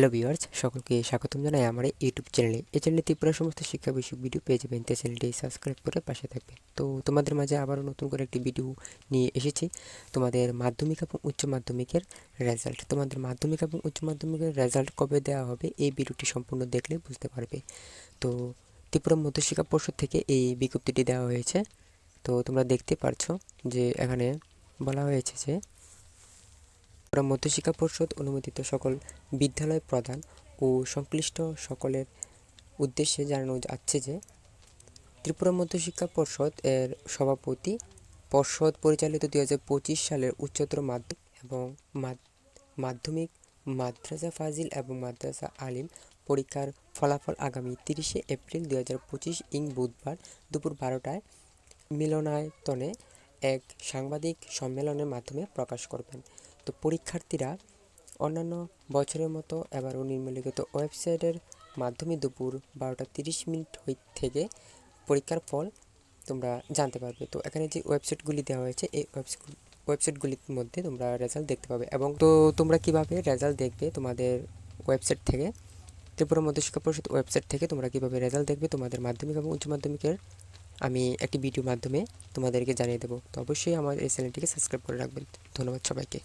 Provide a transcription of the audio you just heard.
Hello viewers সকলকে স্বাগতম জানাই আমার ইউটিউব চ্যানেলে এই চ্যানেলে ত্রিপুরা সমস্ত শিক্ষা বিষয়ক ভিডিও পেয়ে যাবেন। তাই চ্যানেলটি সাবস্ক্রাইব করে পাশে থাকবে তো তোমাদের মাঝে আবারও নতুন করে একটি ভিডিও নিয়ে এসেছি। তোমাদের মাধ্যমিক এবং উচ্চ মাধ্যমিকের রেজাল্ট তোমাদের মাধ্যমিক এবং উচ্চ মাধ্যমিকের রেজাল্ট কবে দেওয়া হবে, এই ভিডিওটি সম্পূর্ণ দেখলে বুঝতে পারবে। তো ত্রিপুরা মধ্যশিক্ষা পর্ষদ থেকে এই বিজ্ঞপ্তিটি দেওয়া হয়েছে। তো তোমরা দেখতে পারছ যে এখানে বলা হয়েছে যে ত্রিপুরা মধ্যশিক্ষা পর্ষদ অনুমোদিত সকল বিদ্যালয় প্রদান ও সংশ্লিষ্ট সকলের উদ্দেশ্যে জানানো যাচ্ছে যে, ত্রিপুরা মধ্যশিক্ষা পর্ষদ এর সভাপতি পর্ষদ পরিচালিত দুই হাজার পঁচিশ সালের উচ্চতর মাধ্যমিক এবং মাধ্যমিক মাদ্রাসা ফাজিল এবং মাদ্রাসা আলিম পরীক্ষার ফলাফল আগামী তিরিশে এপ্রিল দুই হাজার পঁচিশ ইং বুধবার দুপুর বারোটায় মিলনায়তনে এক সাংবাদিক সম্মেলনের মাধ্যমে প্রকাশ করবেন। তো পরীক্ষার্থীরা অন্যান্য বছরের মতো এবারও নিম্নলিখিত ওয়েবসাইটের মাধ্যমে দুপুর বারোটা তিরিশ মিনিট হই, থেকে পরীক্ষার ফল তোমরা জানতে পারবে। তো এখানে যে ওয়েবসাইটগুলি দেওয়া হয়েছে, এই ওয়েবসাইট, ওয়েবসাইটগুলির মধ্যে তোমরা রেজাল্ট দেখতে পাবে এবং তো তোমরা কীভাবে রেজাল্ট দেখবে তোমাদের ওয়েবসাইট থেকে? ত্রিপুরা মধ্যশিক্ষা পরিষদ ওয়েবসাইট থেকে তোমরা কীভাবে রেজাল্ট দেখবে তোমাদের মাধ্যমিক এবং উচ্চ মাধ্যমিকের? আমি একটি ভিডিও মাধ্যমে তোমাদেরকে জানিয়ে দেবো। তো অবশ্যই আমার এই চ্যানেলটিকে সাবস্ক্রাইব করে রাখবেন। ধন্যবাদ সবাইকে।